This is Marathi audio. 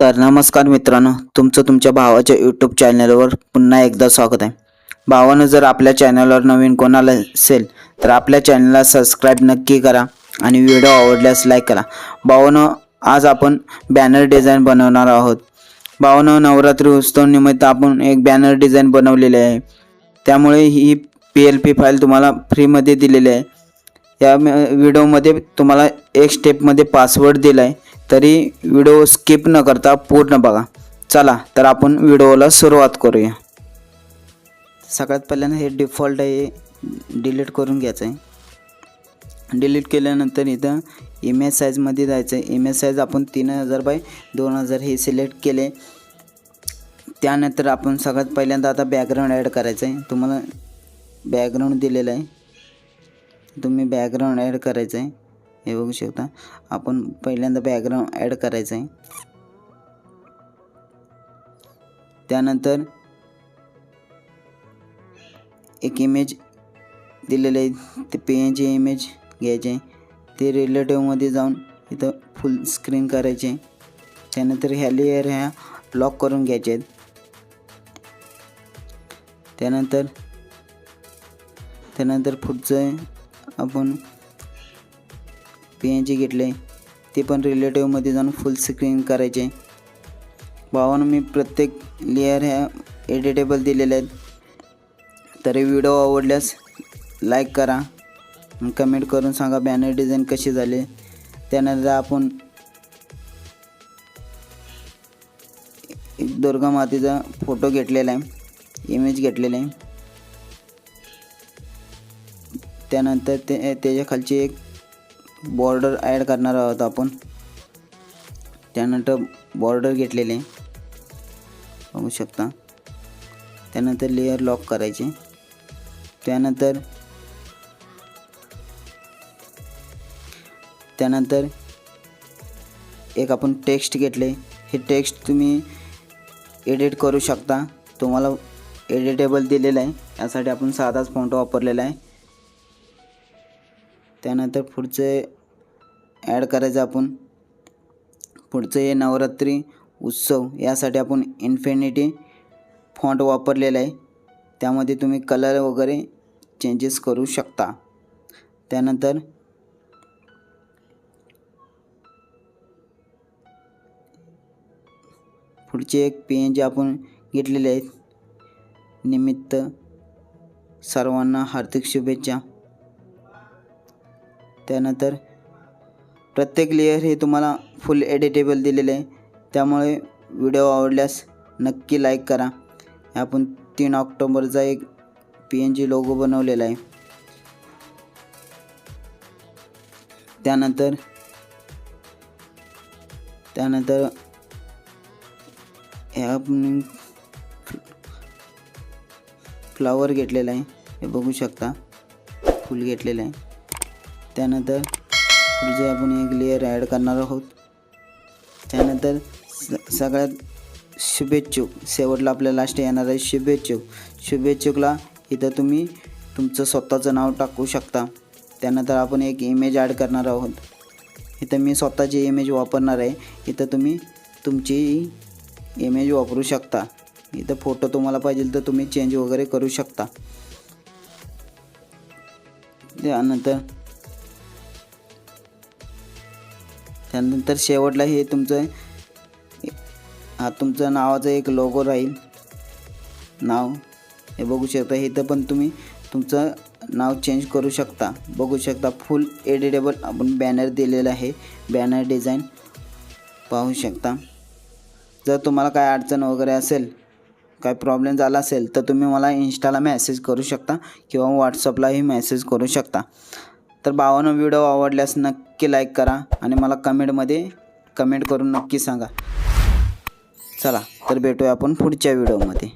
तर नमस्कार मित्रांनो तुमचं तुमच्या भावाच्या यूट्यूब चॅनलवर पुन्हा एकदा स्वागत आहे. भावानं जर आपल्या चॅनलवर नवीन कोणाला असेल तर आपल्या चॅनलला सबस्क्राईब नक्की करा आणि व्हिडिओ आवडल्यास लाईक करा. भावानं आज आपण बॅनर डिझाईन बनवणार आहोत. भावानं नवरात्री उत्सव निमित्त आपण एक बॅनर डिझाईन बनवलेली आहे. त्यामुळे ही पी एल पी फाईल तुम्हाला फ्रीमध्ये दिलेली आहे. या व्हिडिओमध्ये तुम्हाला एक स्टेपमध्ये पासवर्ड दिला आहे तरी व्हिडिओ स्किप न करता पूर्ण बघा. चला तर आपण व्हिडिओला सुरुवात करूया. सगळ्यात पहिल्यांदा हे डिफॉल्ट आहे डिलीट करून घ्यायचं आहे डिलीट केल्यानंतर इथं इमेज साईजमध्ये जायचं आहे इमेज साईज आपण तीन हजार बाय दोन हजार हे सिलेक्ट केले. त्यानंतर आपण सगळ्यात पहिल्यांदा आता बॅकग्राऊंड ॲड करायचं आहे तुम्हाला बॅकग्राऊंड दिलेलं आहे. तुम्ही बॅकग्राऊंड ॲड करायचं आहे हे बघू शकता. आपण पहिल्यांदा बॅकग्राऊंड ॲड करायचं आहे. त्यानंतर एक इमेज दिलेलं आहे. ते पी इमेज घ्यायचे आहे. ते रिलेटिव्हमध्ये जाऊन इथं फुल स्क्रीन करायचे त्यानंतर ह्या लेअर ह्या लॉक करून घ्यायचे आहेत. त्यानंतर त्यानंतर पुढचं आपण पी एन जी घेतले. ते पण रिलेटिव्हमध्ये जाऊन फुल स्क्रीन करायचे. भावानं मी प्रत्येक लेअर ह्या एडिटेबल दिलेल्या आहेत. तरी व्हिडिओ आवडल्यास लाईक करा. कमेंट करून सांगा बॅनर डिझाईन कसे झाले. त्यानंतर आपण एक दुर्गा मातेचा फोटो घेतलेला आहे. इमेज घेतलेला आहे. त्यानंतर ते त्याच्या खालची एक बॉर्डर ॲड करणार आहोत आपण. त्यानंतर बॉर्डर घेतलेले. बघू शकता. त्यानंतर लेअर लॉक करायचे. त्यानंतर त्यानंतर एक आपण टेक्स्ट घेतले. हे टेक्स्ट तुम्ही एडिट करू शकता. तुम्हाला एडिटेबल दिलेलं आहे. यासाठी आपण साधाच फॉन्ट वापरलेला आहे. त्यानंतर पुढचे ॲड करायचं आपण. पुढचं हे नवरात्री उत्सव यासाठी आपण इन्फिनिटी फॉन्ट वापरलेला आहे. त्यामध्ये तुम्ही कलर वगैरे चेंजेस करू शकता. त्यानंतर पुढचे एक पी एन जी आपण घेतलेले आहेत. निमित्त सर्वांना हार्दिक शुभेच्छा. त्यानंतर प्रत्येक लेअर हे तुम्हाला फुल एडिटेबल दिलेले आहे. त्यामुळे व्हिडिओ आवडल्यास नक्की लाईक करा. आपण तीन ऑक्टोबरचा एक पी एन जी लोगो बनवलेला आहे. त्यानंतर त्यानंतर हे आपण फ्लावर घेतलेला आहे. हे बघू शकता फुल घेतलेलं आहे. त्यानंतर जे आपण एक लेअर ॲड करणार आहोत त्यानंतर स सगळ्यात शुभेच्छुक शेवटला आपल्या लास्ट येणार आहे शुभेच्छुक. शुभेच्छुकला इथं तुम्ही तुमचं स्वतःचं नाव टाकू शकता. त्यानंतर आपण एक इमेज ॲड करणार आहोत. इथं मी स्वतःची इमेज वापरणार आहे. इथं तुम्ही तुमची इमेज वापरू शकता. इथं फोटो तुम्हाला पाहिजे तर तुम्ही चेंज वगैरे करू शकता. त्यानंतर त्यानंतर शेवटला हे तुमचं हा तुमचं नावाचं एक लोगो राहील. नाव. हे बघू शकता इथं पण तुम्ही तुमचं नाव चेंज करू शकता. बघू शकता फुल एडिटेबल आपण बॅनर दिलेलं आहे. बॅनर डिझाईन पाहू शकता. जर तुम्हाला काय अडचण वगैरे असेल काय प्रॉब्लेम झाला असेल तर तुम्ही मला इंस्टाला मेसेज करू शकता किंवा व्हॉट्सअपलाही मेसेज करू शकता. तर भावानं व्हिडिओ आवडल्यास नक्की लाईक करा आणि मला कमेंटमध्ये कमेंट करून नक्की सांगा. चला तर भेटूया आपण पुढच्या व्हिडिओमध्ये